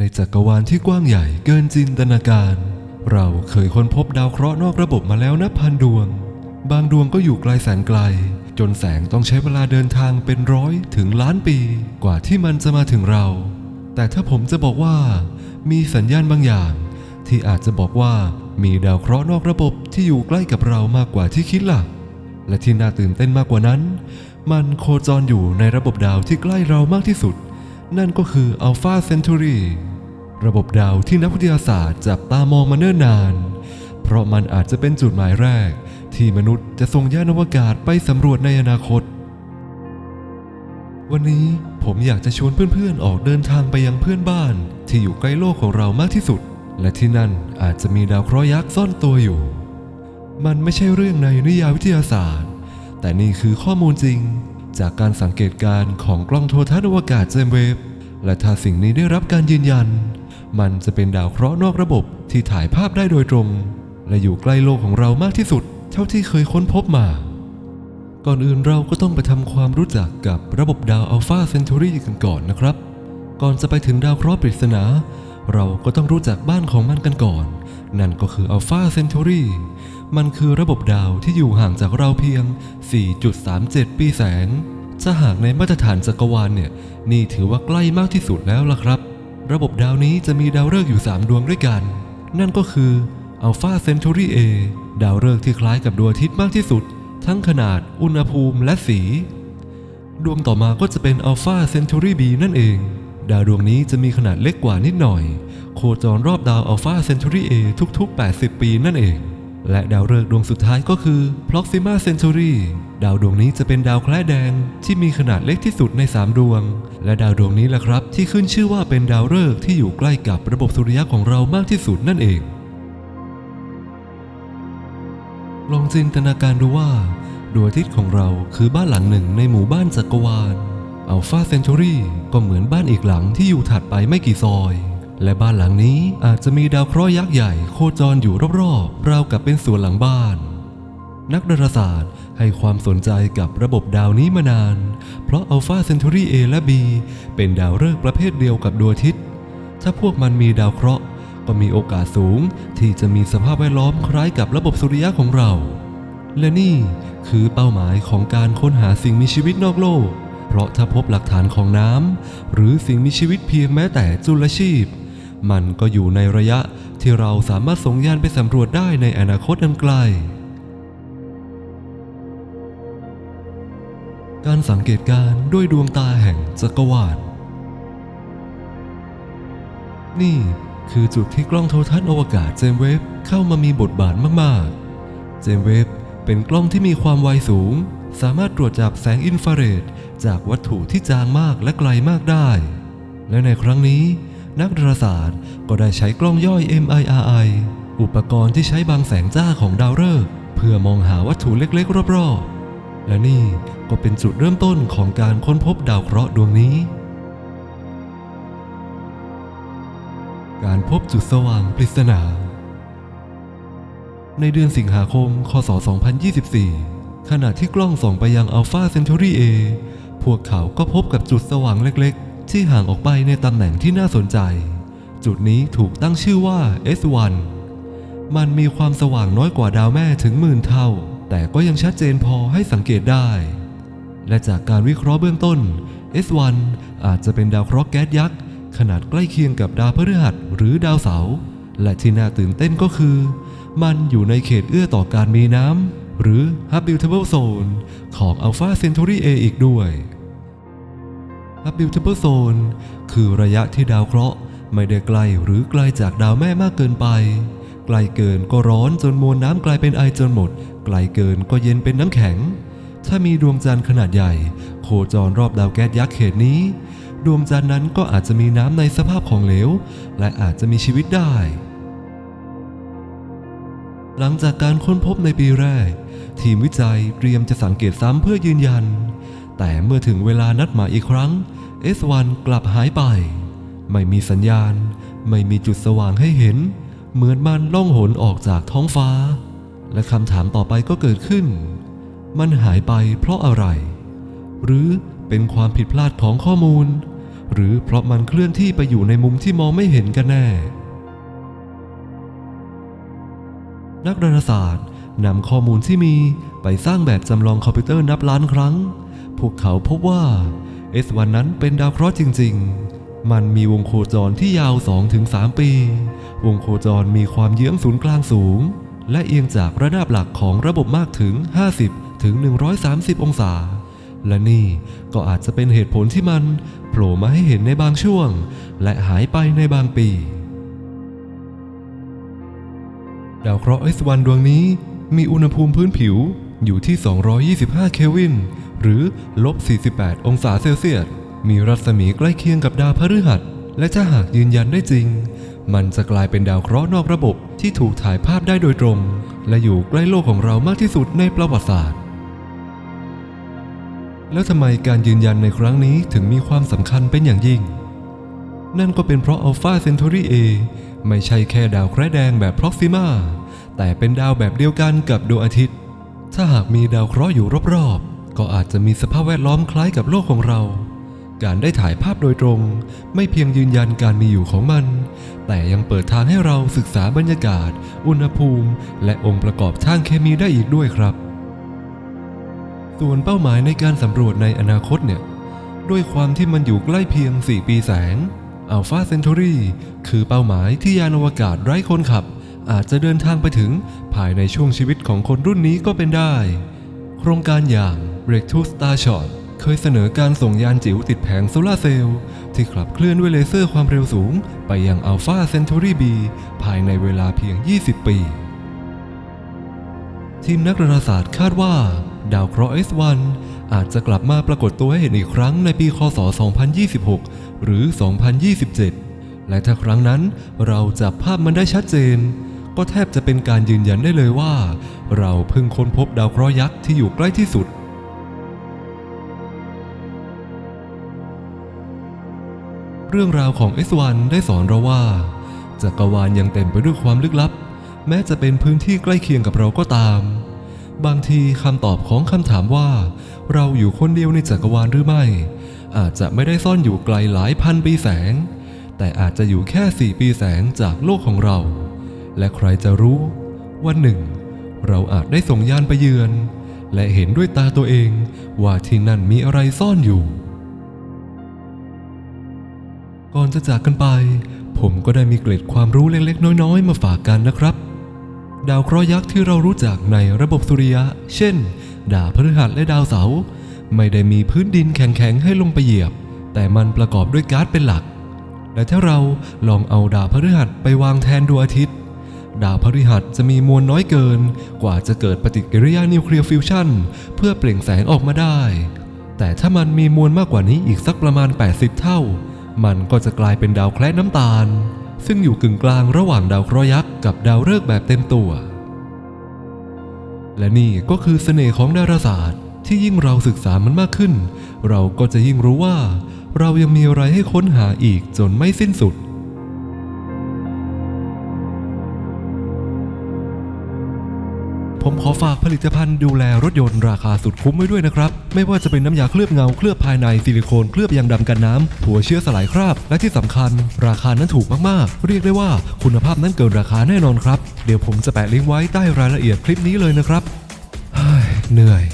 ในจักรวาลที่กว้างใหญ่เกินจินตนาการ เราเคยค้นพบดาวเคราะห์นอกระบบมาแล้วนับพันดวง บางดวงก็อยู่ไกลแสนไกล จนแสงต้องใช้เวลาเดินทางเป็นร้อยถึงล้านปีกว่าที่มันจะมาถึงเรา แต่ถ้าผมจะบอกว่า มีสัญญาณบางอย่าง ที่อาจจะบอกว่ามีดาวเคราะห์นอกระบบที่อยู่ใกล้กับเรามากกว่าที่คิดล่ะ และที่น่าตื่นเต้นมากกว่านั้น มันโคจรอยู่ในระบบดาวที่ใกล้เรามากที่สุด นั่นก็คือ Alpha Centauri ระบบดาวที่นักวิทยาศาสตร์จับตามองมาเนิ่นนาน เพราะมันอาจจะเป็นจุดหมายแรก ที่มนุษย์จะส่งยานอวกาศไปสำรวจในอนาคต วันนี้ผมอยากจะชวนเพื่อนๆออกเดินทางไปยังเพื่อนบ้าน ที่อยู่ใกล้โลกของเรามากที่สุด และที่นั่นอาจจะมีดาวเคราะห์ยักษ์ซ่อนตัวอยู่ มันไม่ใช่เรื่องในนิยายวิทยาศาสตร์ แต่นี่คือข้อมูลจริง จากการสังเกตการณ์ของกล้องโทรทัศน์อวกาศเจมเวฟและถ้าสิ่งนี้ได้รับการยืนยัน มันจะเป็นดาวเคราะห์นอกระบบที่ถ่ายภาพได้โดยตรง และอยู่ใกล้โลกของเรามากที่สุด เท่าที่เคยค้นพบมา ก่อนอื่นเราก็ต้องไปทำความรู้จักกับระบบดาวอัลฟาเซน u รีกันก่อนนะครับ ก่อนจะไปถึงดาวเคราะห์ปริศนา เราก็ต้องรู้จักบ้านของมันกันก่อน นั่นก็คืออัลฟาเซน u รีมันคือระบบดาวที่อยู่ห่างจากเราเพียง 4.37 ปีแสงถ้าหากในมาตรฐานจักรวาลเนี่ย นี่ถือว่าใกล้มากที่สุดแล้วล่ะครับ ระบบดาวนี้จะมีดาวฤกษ์อยู่ 3 ดวงด้วยกัน นั่นก็คืออัลฟาเซน u รี A ดาวฤกษ์ที่คล้ายกับดวงอาทิตย์มากที่สุด ทั้งขนาด อุณหภูมิและสี ดวงต่อมาก็จะเป็น Alpha Centauri b นั่นเอง ดาวดวงนี้จะมีขนาดเล็กกว่านิดหน่อย โคจรรอบดาว Alpha Centauri A ทุกๆ 80 ปีนั่นเอง และดาวฤกษ์ดวงสุดท้ายก็คือ Proxima Centauri ดาวดวงนี้จะเป็นดาวแคระแดงที่มีขนาดเล็กที่สุดใน 3 ดวง และดาวดวงนี้แหละครับที่ขึ้นชื่อว่าเป็นดาวฤกษ์ที่อยู่ใกล้กับระบบสุริยะของเรามากที่สุดนั่นเอง ลองจินตนาการดูว่าดวงอาทิตย์ของเราคือบ้านหลังหนึ่งในหมู่บ้านจักรวาล อัลฟาเซน u รีก็เหมือนบ้านอีกหลังที่อยู่ถัดไปไม่กี่ซอย และบ้านหลังนี้อาจจะมีดาวเคราะห์ยักษ์ใหญ่โคจรอยู่รอบๆ ราวกับเป็นสวนหลังบ้าน นักดาราศาสตร์ให้ความสนใจกับระบบดาวนี้มานาน เพราะอัลฟาเซน u รี A และ B เป็นดาวฤกษ์ประเภทเดียวกับดวงอาทิตย์ ถ้าพวกมันมีดาวเคราะห์ก็มีโอกาสสูงที่จะมีสภาพแวดล้อมคล้ายกับระบบสุริยะของเรา และนี่คือเป้าหมายของการค้นหาสิ่งมีชีวิตนอกโลก เพราะถ้าพบหลักฐานของน้ำหรือสิ่งมีชีวิตเพียงแม้แต่จุลชีพ มันก็อยู่ในระยะที่เราสามารถส่งยานไปสำรวจได้ในอนาคตอันไกล การสังเกตการณ์ด้วยดวงตาแห่งจักรวาลนี่คือจุดที่กล้องโทรทัศน์อวกาศเจมเวฟเข้ามามีบทบาทมากๆ เจมเวฟเป็นกล้องที่มีความไวสูง สามารถตรวจจับแสงอินฟราเรด จากวัตถุที่จางมากและไกลมากได้ และในครั้งนี้นักดาราศาสตร์ก็ได้ใช้กล้องย่อย MIRI อุปกรณ์ที่ใช้บังแสงจ้าของดาวฤกษ์เพื่อมองหาวัตถุเล็กๆ รอบๆ และนี่ก็เป็นจุดเริ่มต้นของการค้นพบดาวเคราะห์ดวงนี้ การพบจุดสว่างปริศนา ในเดือนสิงหาคม คศ 2024 ขณะที่กล้องส่องไปยัง Alpha Centauri A พวกเขาก็พบกับจุดสว่างเล็กๆ ที่ห่างออกไปในตำแหน่งที่น่าสนใจ จุดนี้ถูกตั้งชื่อว่า S1 มันมีความสว่างน้อยกว่าดาวแม่ถึงหมื่นเท่า แต่ก็ยังชัดเจนพอให้สังเกตได้ และจากการวิเคราะห์เบื้องต้น S1 อาจจะเป็นดาวเคราะห์แก๊สยักษ์ ขนาดใกล้เคียงกับดาวพฤหัสหรือดาวเสาร์และที่น่าตื่นเต้นก็คือ มันอยู่ในเขตเอื้อต่อการมีน้ำ หรือ habitable zone ของ Alpha Centauri A อีกด้วย habitable zone คือระยะที่ดาวเคราะห์ไม่ได้ไกลหรือไกลจากดาวแม่มากเกินไป ไกลเกินก็ร้อนจนมวลน้ำกลายเป็นไอจนหมด ไกลเกินก็เย็นเป็นน้ำแข็ง ถ้ามีดวงจันทร์ขนาดใหญ่ โคจรรอบดาวแก๊สยักษ์เขตนี้ ดวงจันทร์นั้นก็อาจจะมีน้ำในสภาพของเหลว และอาจจะมีชีวิตได้ หลังจากการค้นพบในปีแรก ทีมวิจัยเตรียมจะสังเกตซ้ำเพื่อยืนยัน แต่เมื่อถึงเวลานัดหมายอีกครั้ง S1 กลับหายไป ไม่มีสัญญาณ ไม่มีจุดสว่างให้เห็น เหมือนมันล่องหนออกจากท้องฟ้า และคำถามต่อไปก็เกิดขึ้น มันหายไปเพราะอะไร หรือเป็นความผิดพลาดของข้อมูล หรือเพราะมันเคลื่อนที่ไปอยู่ในมุมที่มองไม่เห็นกันแน่ นักดาราศาสตร์นำข้อมูลที่มีไปสร้างแบบจำลองคอมพิวเตอร์นับล้านครั้ง พวกเขาพบว่า S1 นั้นเป็นดาวเคราะห์จริง ๆ มันมีวงโคจรที่ยาว 2-3 ปี วงโคจรมีความเยื้องศูนย์กลางสูง และเอียงจากระดับหลักของระบบมากถึง 50 ถึง 130 องศา และนี่ก็อาจจะเป็นเหตุผลที่มันโผล่มาให้เห็นในบางช่วง และหายไปในบางปี ดาวเคราะห์ S1 ดวงนี้ มีอุณหภูมิพื้นผิวอยู่ที่ 225 เคลวิน หรือลบ 48 องศาเซลเซียส มีรัศมีใกล้เคียงกับดาวพฤหัส และถ้าหากยืนยันได้จริง มันจะกลายเป็นดาวเคราะห์นอกระบบที่ถูกถ่ายภาพได้โดยตรง และอยู่ใกล้โลกของเรามากที่สุดในประวัติศาสตร์ แล้วทำไมการยืนยันในครั้งนี้ถึงมีความสำคัญเป็นอย่างยิ่ง นั่นก็เป็นเพราะ Alpha Centauri A ไม่ใช่แค่ดาวแคระแดงแบบ Proxima แต่เป็นดาวแบบเดียวกันกับดวงอาทิตย์ ถ้าหากมีดาวเคราะห์อยู่รอบๆ ก็อาจจะมีสภาพแวดล้อมคล้ายกับโลกของเรา การได้ถ่ายภาพโดยตรง ไม่เพียงยืนยันการมีอยู่ของมัน แต่ยังเปิดทางให้เราศึกษาบรรยากาศ อุณหภูมิ และองค์ประกอบทางเคมีได้อีกด้วยครับ ส่วนเป้าหมายในการสำรวจในอนาคตเนี่ย ด้วยความที่มันอยู่ใกล้เพียง 4 ปีแสง Alpha Centauri คือเป้าหมายที่ยานอวกาศไร้คนขับ อาจจะเดินทางไปถึงภายในช่วงชีวิตของคนรุ่นนี้ก็เป็นได้ โครงการอย่าง Breakthrough Starshot เคยเสนอการส่งยานจิ๋วติดแผงโซลาร์เซลล์ที่ขับเคลื่อนด้วยเลเซอร์ความเร็วสูง ไปยัง Alpha Centauri B ภายในเวลาเพียง 20 ปี ทีมนักดาราศาสตร์คาดว่า ดาวเคราะห์ S1 อาจจะกลับมาปรากฏตัวให้เห็นอีกครั้งในปีคศ 2026 หรือ 2027 และถ้าครั้งนั้นเราจับภาพมันได้ชัดเจน ก็แทบจะเป็นการยืนยันได้เลยว่า เราเพิ่งค้นพบดาวเคราะห์ยักษ์ที่อยู่ใกล้ที่สุดเรื่องราวของ S1 ได้สอนเราว่าจักรวาลยังเต็มไปด้วยความลึกลับ แม้จะเป็นพื้นที่ใกล้เคียงกับเราก็ตาม บางทีคำตอบของคำถามว่าเราอยู่คนเดียวในจักรวาลหรือไม่ อาจจะไม่ได้ซ่อนอยู่ไกลหลายพันปีแสง แต่อาจจะอยู่แค่สี่ปีแสงจากโลกของเรา และใครจะรู้ วันหนึ่ง เราอาจได้ส่งยานไปเยือน และเห็นด้วยตาตัวเองว่าที่นั่นมีอะไรซ่อนอยู่ ก่อนจะจากกันไป ผมก็ได้มีเกร็ดความรู้เล็กๆ น้อยๆ มาฝากกันนะครับ ดาวเคราะห์ยักษ์ที่เรารู้จักในระบบสุริยะ เช่น ดาวพฤหัสและดาวเสาร์ไม่ได้มีพื้นดินแข็งๆให้ลงไปเหยียบ แต่มันประกอบด้วยก๊าซเป็นหลัก และถ้าเราลองเอาดาวพฤหัสไปวางแทนดวงอาทิตย์ ดาวพฤหัสจะมีมวลน้อยเกิน กว่าจะเกิดปฏิกิริยานิวเคลียร์ฟิวชันเพื่อเปล่งแสงออกมาได้ แต่ถ้ามันมีมวลมากกว่านี้อีกสักประมาณ 80 เท่า มันก็จะกลายเป็นดาวแคระน้ำตาล ซึ่งอยู่กึ่งกลางระหว่างดาวเคราะห์ยักษ์กับดาวฤกษ์แบบเต็มตัว และนี่ก็คือเสน่ห์ของดาราศาสตร์ ที่ยิ่งเราศึกษามันมากขึ้น เราก็จะยิ่งรู้ว่า เรายังมีอะไรให้ค้นหาอีกจนไม่สิ้นสุด ขอฝากผลิตภัณฑ์ดูแลรถยนต์ราคาสุดคุ้มไว้ด้วยนะครับ ไม่ว่าจะเป็นน้ำยาเคลือบเงาเคลือบภายในซิลิโคนเคลือบยางดำกันน้ำหัวเชื้อสลายคราบ และที่สำคัญ ราคานั้นถูกมากๆ เรียกได้ว่าคุณภาพนั้นเกินราคาแน่นอนครับ เดี๋ยวผมจะแปะลิงก์ไว้ใต้รายละเอียดคลิปนี้เลยนะครับเฮ้ยเหนื่อย